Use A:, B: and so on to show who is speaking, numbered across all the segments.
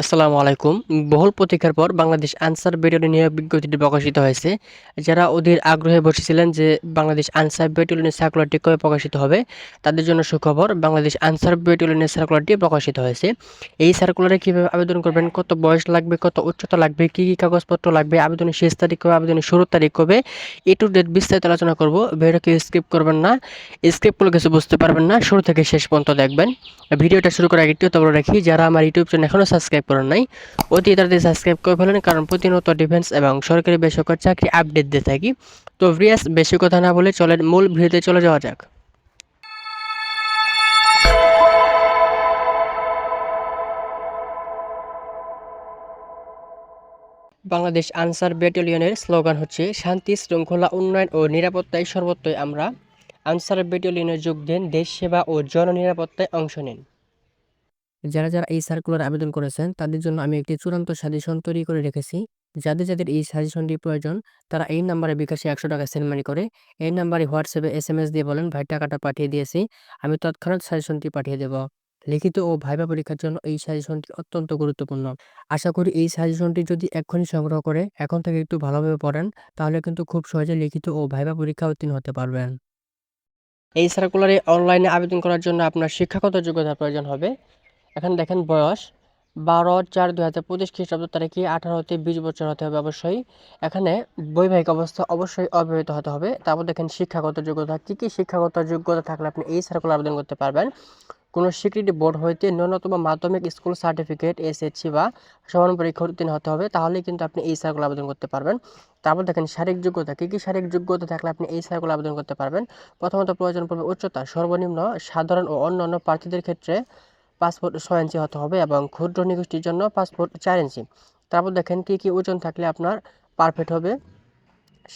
A: আসসালামু আলাইকুম। বহুল প্রতীক্ষার পর বাংলাদেশ আনসার ব্যাটালিয়ন নিয়োগ বিজ্ঞপ্তিটি প্রকাশিত হয়েছে। যারা অধীর আগ্রহে বসেছিলেন যে বাংলাদেশ আনসার ব্যাটালিয়নের সার্কুলারটি কবে প্রকাশিত হবে, তাদের জন্য সুখবর, বাংলাদেশ আনসার ব্যাটালিয়নের সার্কুলারটি প্রকাশিত হয়েছে। এই সার্কুলারে কীভাবে আবেদন করবেন, কত বয়স লাগবে, কত উচ্চতা লাগবে, কী কী কাগজপত্র লাগবে, আবেদনের শেষ তারিখ কবে, আবেদনের শুরুর তারিখ কবে, এ টু ডেট বিস্তারিত আলোচনা করব। ভিডিওকে স্কিপ করবেন না স্কিপ করলে কিছু বুঝতে পারবেন না। শুরু থেকে শেষ পর্যন্ত দেখবেন। ভিডিওটা শুরু করার একটু তবে রাখি, যারা আমার ইউটিউব চ্যানেল এখনও সাবস্ক্রাইব করেন নাই। অতি তাড়াতাড়ি সাবস্ক্রাইব করে ফেলেন, কারণ প্রতিনিয়ত ডিফেন্স এবং সরকারি বেসরকারি চাকরি আপডেট দিয়ে থাকি। তো ভিয়াস বেশি কথা না বলে চলেন মূল ভিডিওতে চলে যাওয়া যাক। বাংলাদেশ আনসার ব্যাটালিয়নের স্লোগান হচ্ছে, শান্তি, শৃঙ্খলা, উন্নয়ন ও নিরাপত্তায় সর্বত্রই আমরা। আনসার ব্যাটালিয়নে যোগ দেন, দেশ সেবা ও জননিরাপত্তায় অংশ নিন। যারা যারা এই সার্কুলার আবেদন করেছেন, তাদের জন্য আমি একটি চূড়ান্ত সাজেশন তৈরি করে রেখেছি। যাদের যাদের এই সাজেশনটি প্রয়োজন, তারা এই নাম্বারে বিকাশে একশো টাকা সেন্ড মানি করে। এই নাম্বারে হোয়াটসঅ্যাপে এস এম এস দিয়ে বলেন, ভাই, টাকাটা পাঠিয়ে দিয়েছি, আমি তৎক্ষণাৎ সাজেশনটি পাঠিয়ে দেব। লিখিত ও ভাইবা পরীক্ষার জন্য এই সাজেশনটি অত্যন্ত গুরুত্বপূর্ণ। আশা করি এই সাজেশনটি যদি এক্ষুনি সংগ্রহ করে, এখন থেকে একটু ভালোভাবে পড়েন, তাহলে কিন্তু খুব সহজে লিখিত ও ভাইবা পরীক্ষা উত্তীর্ণ হতে পারবেন। এই সার্কুলারে অনলাইনে আবেদন করার জন্য আপনার শিক্ষাগত যোগ্যতার প্রয়োজন হবে। এখানে দেখেন বয়স বারো চার দুই হাজার পঁচিশ খ্রিস্টাব্দ তারিখে আঠারো হতে বিশ বছর হতে হবে অবশ্যই। এখানে বৈবাহিক অবস্থা অবশ্যই অবিবাহিত হতে হবে। তারপর দেখেন শিক্ষাগত যোগ্যতা, কী কী শিক্ষাগত যোগ্যতা থাকলে আপনি এই সার্কুলার আবেদন করতে পারবেন? কোনো স্বীকৃতি বোর্ড হইতে ন্যূনতম মাধ্যমিক স্কুল সার্টিফিকেট এসএসসি বা সমান পরীক্ষা উত্তীর্ণ হতে হবে তাহলেই কিন্তু আপনি এই সার্কুলার আবেদন করতে পারবেন। তারপর দেখেন শারীরিক যোগ্যতা, কী কী শারীরিক যোগ্যতা থাকলে আপনি এই সার্কুলার আবেদন করতে পারবেন? প্রথমত প্রয়োজন পড়বে উচ্চতা, সর্বনিম্ন, সাধারণ ও অন্যান্য প্রার্থীদের ক্ষেত্রে পাসপোর্ট ছয় ইঞ্চি হতে হবে এবং ক্ষুদ্র নিগোষ্ঠীর জন্য পাসপোর্ট চার ইঞ্চি। তারপর দেখেন কী কী ওজন থাকলে আপনার পারফেক্ট হবে।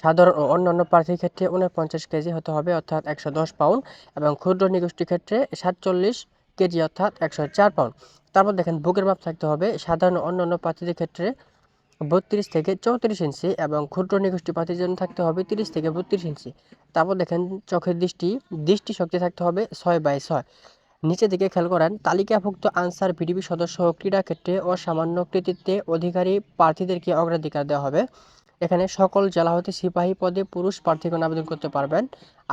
A: সাধারণ ও অন্যান্য প্রার্থীর ক্ষেত্রে উনপঞ্চাশ কেজি হতে হবে, অর্থাৎ একশো দশ পাউন্ড এবং ক্ষুদ্র নিগোষ্ঠীর ক্ষেত্রে সাতচল্লিশ কেজি, অর্থাৎ একশো চার পাউন্ড। তারপর দেখেন বুকের মাপ থাকতে হবে, সাধারণ অন্যান্য প্রার্থীদের ক্ষেত্রে বত্রিশ থেকে চৌত্রিশ ইঞ্চি এবং ক্ষুদ্র নিগোষ্ঠী প্রার্থীর জন্য থাকতে হবে তিরিশ থেকে বত্রিশ ইঞ্চি। তারপর দেখেন চোখের দৃষ্টি দৃষ্টি শক্তি থাকতে হবে ছয় বাই ছয়। নিচে দিকে খেয়াল করেন, তালিকাভুক্ত আনসার ভিডিপি সদস্য ও ক্রীড়া ক্ষেত্রে অসামান্য কৃতিত্বে অধিকারী প্রার্থীদেরকে অগ্রাধিকার দেওয়া হবে। এখানে সকল জেলা হতে সিপাহী পদে পুরুষ প্রার্থীগণ আবেদন করতে পারবেন।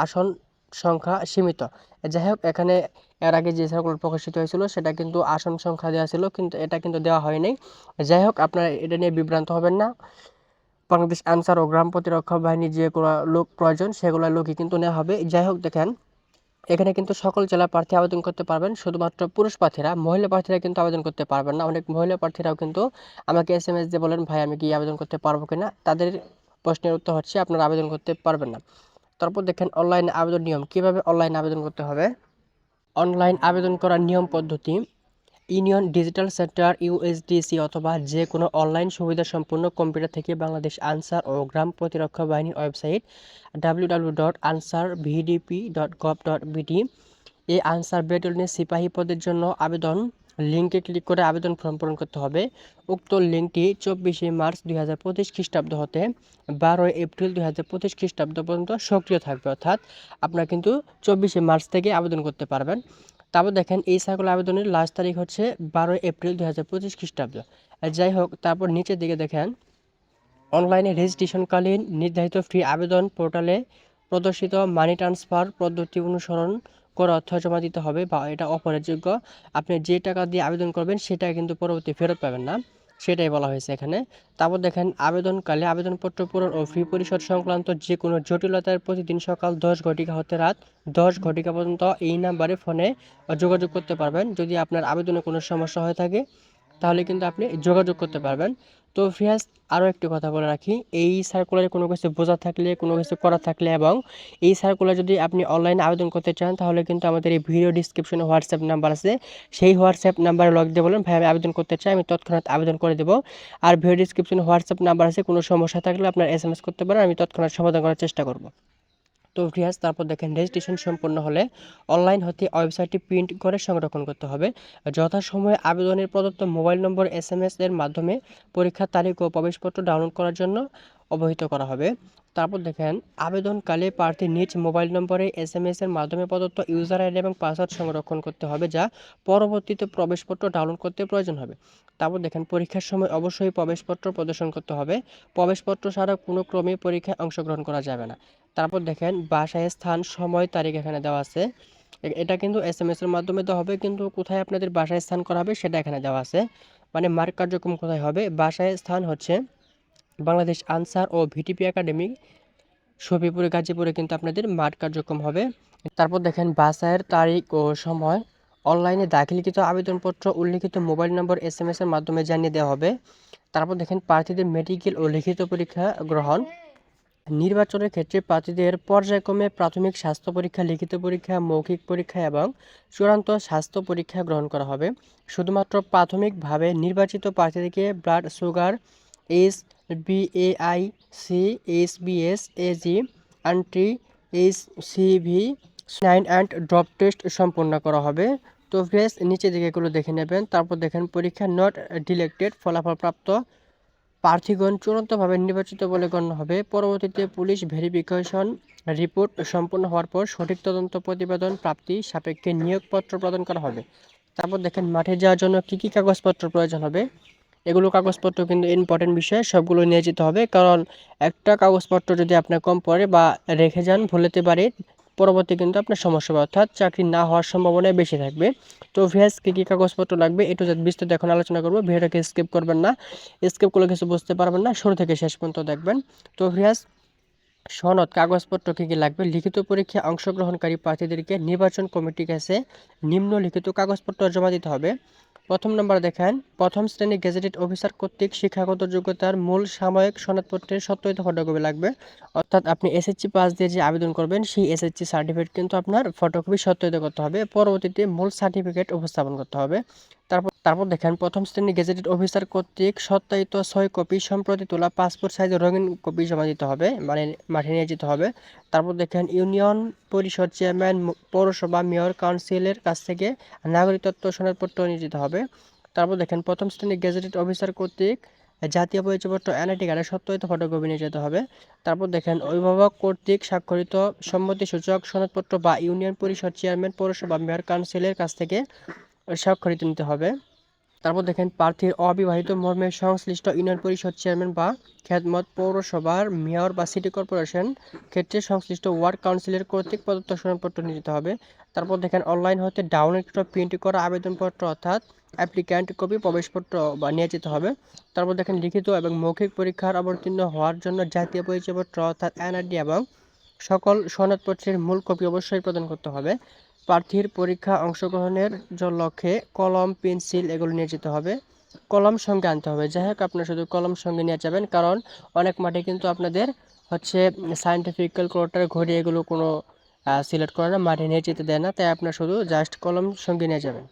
A: আসন সংখ্যা সীমিত। যাই হোক, এখানে এর আগে যে সার্কুলার প্রকাশিত হয়েছিল, সেটা কিন্তু আসন সংখ্যা দেওয়া ছিল, কিন্তু এটা কিন্তু দেওয়া হয়নি। যাই হোক, আপনারা এটা নিয়ে বিভ্রান্ত হবেন না। বাংলাদেশ আনসার ও গ্রাম প্রতিরক্ষা বাহিনীর যেগুলো লোক প্রয়োজন, সেগুলো লোকই কিন্তু নেওয়া হবে। যাই হোক, দেখেন এখানে কিন্তু সকল জেলা প্রার্থী আবেদন করতে পারবেন। শুধুমাত্র পুরুষ প্রার্থীরা, মহিলা প্রার্থীরা কিন্তু আবেদন করতে পারবেন না। অনেক মহিলা প্রার্থীরাও কিন্তু আমাকে এস এম এস দিয়ে বলেন, ভাই, আমি কি আবেদন করতে পারব কিনা? তাদের প্রশ্নের উত্তর হচ্ছে, আপনারা আবেদন করতে পারবেন না। তারপর দেখেন, অনলাইন আবেদন নিয়ম। কীভাবে অনলাইন আবেদন করতে হবে? অনলাইন আবেদন করার নিয়ম পদ্ধতি ইউনিয়ন ডিজিটাল সেন্টার ইউএসডিসি অথবা যে কোনো অনলাইন সুবিধা সম্পন্ন কম্পিউটার থেকে বাংলাদেশ আনসার ও গ্রাম প্রতিরক্ষা বাহিনীর website W W dot Ansar VDP dot gov dot এই আনসার ব্যাটালিয়নের সিপাহী পদের জন্য আবেদন। লিঙ্কে ক্লিক করে আবেদন ফর্ম পূরণ করতে হবে। উক্ত লিঙ্কটি চব্বিশে মার্চ দুই হাজার পঁচিশ খ্রিস্টাব্দ হতে বারোই এপ্রিল দুই হাজার পঁচিশ খ্রিস্টাব্দ পর্যন্ত সক্রিয় থাকবে। অর্থাৎ আপনারা কিন্তু চব্বিশে মার্চ থেকে আবেদন করতে পারবেন। তারপর দেখেন এই সার্কুলার আবেদনের লাস্ট তারিখ হচ্ছে বারোই এপ্রিল দু হাজার পঁচিশ খ্রিস্টাব্দ। যাই হোক, তারপর নিচের দিকে দেখেন অনলাইনে রেজিস্ট্রেশনকালীন নির্ধারিত ফ্রি আবেদন পোর্টালে প্রদর্শিত মানি ট্রান্সফার পদ্ধতি অনুসরণ করে অর্থ জমা দিতে হবে বা এটা অফারের যোগ্য আপনি যে টাকা দিয়ে আবেদন করবেন, সেটা কিন্তু পরবর্তী ফেরত পাবেন না। সেটাই বলা হয়েছে এখানে। তারপর দেখেন, আবেদনকালে আবেদনপত্র পূরণ ও ফি পরিশোধ সংক্রান্ত যে কোনো জটিলতার প্রতিদিন সকাল দশ ঘটিকা হতে রাত দশ ঘটিকা পর্যন্ত এই নাম্বারে ফোনে যোগাযোগ করতে পারবেন। যদি আপনার আবেদনে কোনো সমস্যা হয়ে থাকে তাহলে কিন্তু আপনি যোগাযোগ করতে পারবেন। তো ফিয়াস আরও একটি কথা বলে রাখি। এই সার্কুলারে কোনো কিছু বোঝা থাকলে, কোনো কিছু করা থাকলে এবং এই সার্কুলার যদি আপনি অনলাইনে আবেদন করতে চান, তাহলে কিন্তু আমাদের এই ভিডিও ডিসক্রিপশনে হোয়াটসঅ্যাপ নাম্বার আছে। সেই হোয়াটসঅ্যাপ নাম্বারে লগ দিয়ে বলেন ভাই আমি আবেদন করতে চাই আমি তৎক্ষণাৎ আবেদন করে দেবো। আর ভিডিও ডিসক্রিপশনে হোয়াটসঅ্যাপ নাম্বার আছে, কোনো সমস্যা থাকলে আপনার এস করতে পারেন, আমি তৎক্ষণাৎ সমাধান করার চেষ্টা করব। তো ফ্রিয়াস তারপর দেখেন রেজিস্ট্রেশন সম্পন্ন হলে অনলাইন হতে ওয়েবসাইটটি প্রিন্ট করে সংরক্ষণ করতে হবে। যথাসময়ে আবেদনের প্রদত্ত মোবাইল নম্বর এস এম এর মাধ্যমে পরীক্ষার তারিখ ও প্রবেশপত্র ডাউনলোড করার জন্য অবহিত করা হবে। তারপর দেখেন, আবেদনকালে প্রার্থী নিজ মোবাইল নম্বরে এস এম এর মাধ্যমে প্রদত্ত ইউজার আইডি এবং পাসওয়ার্ড সংরক্ষণ করতে হবে, যা পরবর্তীতে প্রবেশপত্র ডাউনলোড করতে প্রয়োজন হবে। তারপর দেখেন, পরীক্ষার সময় অবশ্যই প্রবেশপত্র প্রদর্শন করতে হবে। প্রবেশপত্র ছাড়া কোনো ক্রমে পরীক্ষায় অংশগ্রহণ করা যাবে না। তারপর দেখেন বাসায় স্থান, সময়, তারিখ এখানে দেওয়া আছে। এটা কিন্তু এস এম এস এর মাধ্যমে দেওয়া হবে, কিন্তু কোথায় আপনাদের বাসায় স্থান করা হবে সেটা এখানে দেওয়া আছে। মানে মার্ক কার্যক্রম কোথায় হবে? বাসায় স্থান হচ্ছে বাংলাদেশ আনসার ও ভিটিপি একাডেমি, শফিপুরে, গাজীপুরে কিন্তু আপনাদের মাঠ কার্যক্রম হবে। তারপর দেখেন বাসায়ের তারিখ ও সময়। অনলাইনে দাখিলকৃত আবেদনপত্র, উল্লিখিত মোবাইল নম্বর এস এম এস এর মাধ্যমে জানিয়ে দেওয়া হবে। তারপর দেখেন প্রার্থীদের মেডিকেল ও লিখিত পরীক্ষা গ্রহণ। নির্বাচনের ক্ষেত্রে প্রার্থীদের পর্যায়ক্রমে প্রাথমিক স্বাস্থ্য পরীক্ষা, লিখিত পরীক্ষা, মৌখিক পরীক্ষা এবং চূড়ান্ত স্বাস্থ্য পরীক্ষা গ্রহণ করা হবে। শুধুমাত্র প্রাথমিকভাবে নির্বাচিত প্রার্থীদেরকে blood sugar, H BAI C H BS AG anti, H CV nine and drop test সম্পন্ন করা হবে। তো ফ্রেস নিচে দিকে এগুলো দেখে নেবেন। তারপর দেখেন পরীক্ষা নট ডিলেক্টেড ফলাফলপ্রাপ্ত প্রার্থীগণ চূড়ান্তভাবে নির্বাচিত বলে গণ্য হবে। পরবর্তীতে পুলিশ ভেরিফিকেশন রিপোর্ট সম্পন্ন হওয়ার পর সঠিক তদন্ত প্রতিবেদন প্রাপ্তি সাপেক্ষে নিয়োগপত্র প্রদান করা হবে। তারপর দেখেন, মাঠে যাওয়ার জন্য কী কী কাগজপত্র প্রয়োজন হবে? এগুলো কাগজপত্র কিন্তু ইম্পর্টেন্ট বিষয়, সবগুলো নিয়ে যেতে হবে। কারণ একটা কাগজপত্র যদি আপনার কম পড়ে বা রেখে যান, ভুলেতে পারে পরবর্তী কিন্তু আপনার সমস্যা হবে। অর্থাৎ চাকরি না হওয়ার সম্ভাবনা বেশি থাকবে। তো ভিয়াস, কী কী কাগজপত্র লাগবে একটু যদি বিস্তারিত এখন আলোচনা করব। ভিডিওটাকে স্কিপ করবেন না। স্কিপ করলে কিছু বুঝতে পারবেন না। শুরু থেকে শেষ পর্যন্ত দেখবেন। তো ভিয়াস, সনদ, কাগজপত্র কী কী লাগবে? লিখিত পরীক্ষায় অংশগ্রহণকারী প্রার্থীদেরকে নির্বাচন কমিটির কাছে নিম্নলিখিত কাগজপত্র জমা দিতে হবে। প্রথম নম্বর দেখেন, প্রথম শ্রেণি গেজেটেড অফিসার কর্তৃক শিক্ষাগত যোগ্যতার মূল সাময়িক সনদপত্রের সত্যায়িত ফটোকপি লাগবে। অর্থাৎ আপনি এসএসসি পাস দিয়ে যে আবেদন করবেন, সেই এসএসসি সার্টিফিকেট কিন্তু আপনার ফটোকপি সত্যায়িত করতে হবে। পরবর্তীতে মূল সার্টিফিকেট উপস্থাপন করতে হবে। তারপর তারপর দেখেন, প্রথম শ্রেণি গেজেটেড অফিসার কর্তৃক সত্যায়িত ছয় কপি সম্প্রতি তোলা পাসপোর্ট সাইজের রঙিন কপি জমা দিতে হবে মানে মাঠে নিয়ে যেতে হবে। তারপর দেখেন, ইউনিয়ন পরিষদ চেয়ারম্যান পৌরসভা মেয়র কাউন্সিলের কাছ থেকে নাগরিকত্ব সনদপত্র নিয়ে যেতে হবে। তারপর দেখেন, প্রথম শ্রেণি গেজেটেড অফিসার কর্তৃক জাতীয় পরিচয়পত্র এনআইটি কার্ডের সত্যায়িত ফটোকপি নিয়ে যেতে হবে। তারপর দেখেন, অভিভাবক কর্তৃক স্বাক্ষরিত সম্মতিসূচক সনদপত্র বা ইউনিয়ন পরিষদ চেয়ারম্যান পৌরসভা মেয়র কাউন্সিলের কাছ থেকে স্বাক্ষরিত নিতে হবে। তারপর দেখেন প্রার্থীর অবিবাহিত মর্মে সংশ্লিষ্ট ইউনিয়ন পরিষদ চেয়ারম্যান বা খেদমত পৌরসভার মেয়র বা সিটি কর্পোরেশন ক্ষেত্রে সংশ্লিষ্ট ওয়ার্ড কাউন্সিলের কর্তৃক প্রদত্ত সনদপত্র নিয়ে যেতে হবে। তারপর দেখেন অনলাইন হতে ডাউনলোড প্রিন্ট করা আবেদনপত্র অর্থাৎ অ্যাপ্লিক্যান্ট কপি, প্রবেশপত্র বা নিয়ে যেতে হবে। তারপর দেখেন লিখিত এবং মৌখিক পরীক্ষার অবতীর্ণ হওয়ার জন্য জাতীয় পরিচয়পত্র অর্থাৎ এনআরডি এবং সকল সনদপত্রের মূল কপি অবশ্যই প্রদান করতে হবে। প্রার্থীর পরীক্ষা অংশগ্রহণের লক্ষ্যে কলম, পেন্সিল এগুলো নিয়ে যেতে হবে। কলম সঙ্গে আনতে হবে। যাই হোক, আপনারা শুধু কলম সঙ্গে নিয়ে যাবেন, কারণ অনেক মাঠে কিন্তু আপনাদের হচ্ছে সায়েন্টিফিক ক্যালকুলেটার ঘড়ি এগুলো কোনো সিলেক্ট করে না, মাঠে নিয়ে যেতে দেয় না। তাই আপনারা শুধু জাস্ট কলম সঙ্গে নিয়ে যাবেন।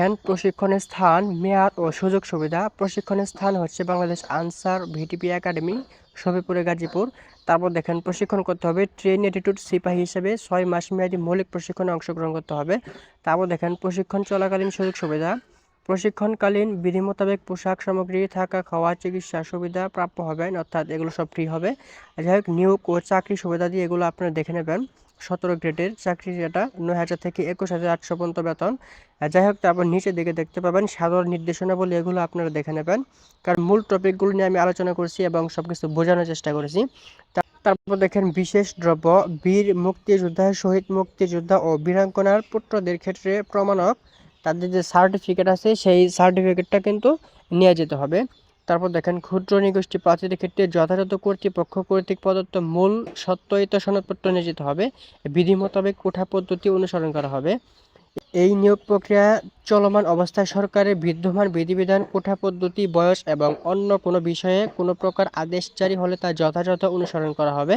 A: ধ্যান প্রশিক্ষণের স্থান, মেয়াদ ও সুযোগ সুবিধা। প্রশিক্ষণের স্থান হচ্ছে বাংলাদেশ আনসার ভিটিপি একাডেমি শফিপুরে গাজীপুর। তারপর দেখেন প্রশিক্ষণ করতে হবে। ট্রেন অ্যাটিটিউড সিপাহী হিসেবে ছয় মাস মেয়াদী মৌলিক প্রশিক্ষণে অংশগ্রহণ করতে হবে। তারপর দেখেন প্রশিক্ষণ চলাকালীন সুযোগ সুবিধা। প্রশিক্ষণকালীন বিধি মোতাবেক পোশাক সামগ্রী, থাকা, খাওয়া, চিকিৎসা সুবিধা প্রাপ্য হবেন, অর্থাৎ এগুলো সব ফ্রি হবে। যাই হোক, নিয়োগ ও চাকরি সুবিধা দিয়ে এগুলো আপনারা দেখে নেবেন। সতেরো গ্রেডের চাকরি যেটা, নয় হাজার থেকে একুশ হাজার আটশো পর্যন্ত বেতন। যাই হোক তারপর নিচের দিকে দেখতে পাবেন সাধারণ নির্দেশনাবলী, এগুলো আপনারা দেখে নেবেন। কারণ মূল টপিকগুলো নিয়ে আমি আলোচনা করছি এবং সব কিছু বোঝানোর চেষ্টা করেছি। তারপর দেখেন, বিশেষ দ্রব্য, বীর মুক্তিযোদ্ধা, শহীদ মুক্তিযোদ্ধা ও বীরাঙ্গনার পুত্রদের ক্ষেত্রে প্রমাণক। তাদের যে সার্টিফিকেট আছে, সেই সার্টিফিকেটটা কিন্তু নিয়ে যেতে হবে। তারপর দেখেন, ক্ষুদ্র নিগোষ্ঠী প্রার্থীদের ক্ষেত্রে যথাযথ কর্তৃপক্ষ কর্তৃক প্রদত্ত মূল সত্যায়িত সনদপত্র নিয়োজিত হবে। বিধি মোতাবেক কোঠা পদ্ধতি অনুসরণ করা হবে। এই নিয়োগ প্রক্রিয়া চলমান অবস্থায় সরকারের বিদ্যমান বিধিবিধান, কোঠা পদ্ধতি, বয়স এবং অন্য কোনো বিষয়ে কোনো প্রকার আদেশ জারি হলে তা যথাযথ অনুসরণ করা হবে।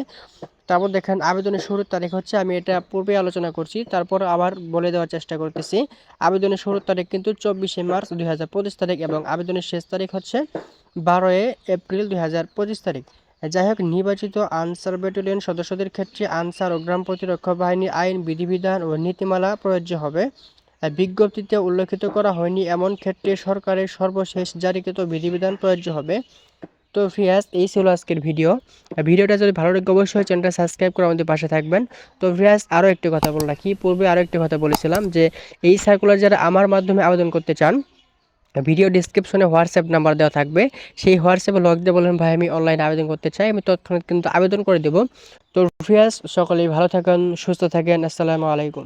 A: তারপর দেখেন আবেদনের শুরুর তারিখ হচ্ছে, আমি এটা পূর্বে আলোচনা করছি, তারপর আবার বলে দেওয়ার চেষ্টা করতেছি। আবেদনের শুরুর তারিখ কিন্তু চব্বিশে মার্চ দুই তারিখ এবং আবেদনের শেষ তারিখ হচ্ছে বারোই এপ্রিল দুই হাজার পঁচিশ তারিখ। যাই হোক, নির্বাচিত আনসার ব্যাটালিয়ন সদস্যদের ক্ষেত্রে আনসার ও গ্রাম প্রতিরক্ষা বাহিনী আইন, বিধিবিধান ও নীতিমালা প্রযোজ্য হবে। বিজ্ঞপ্তিতে উল্লেখিত করা হয়নি এমন ক্ষেত্রে সরকারের সর্বশেষ জারিকৃত বিধিবিধান প্রযোজ্য হবে। তো ফ্রিয়াস এই ছিল আজকের ভিডিও। ভিডিওটা যদি ভালো লাগে, অবশ্যই চ্যানেলটা সাবস্ক্রাইব করে আমাদের পাশে থাকবেন। তো ফ্রিয়াস আরও একটি কথা বল রাখি পূর্বে আরও একটি কথা বলেছিলাম যে, এই সার্কুলার যারা আমার মাধ্যমে আবেদন করতে চান ভিডিও ডিসক্রিপশনে হোয়াটসঅ্যাপ নাম্বার দেওয়া থাকবে। সেই হোয়াটসঅ্যাপে লগ দিয়ে বলেন, ভাই, আমি অনলাইনে আবেদন করতে চাই, আমি তৎক্ষণাৎ কিন্তু আবেদন করে দেবো। তো ফ্রিয়াস সকলেই ভালো থাকেন, সুস্থ থাকেন। আসসালামু আলাইকুম।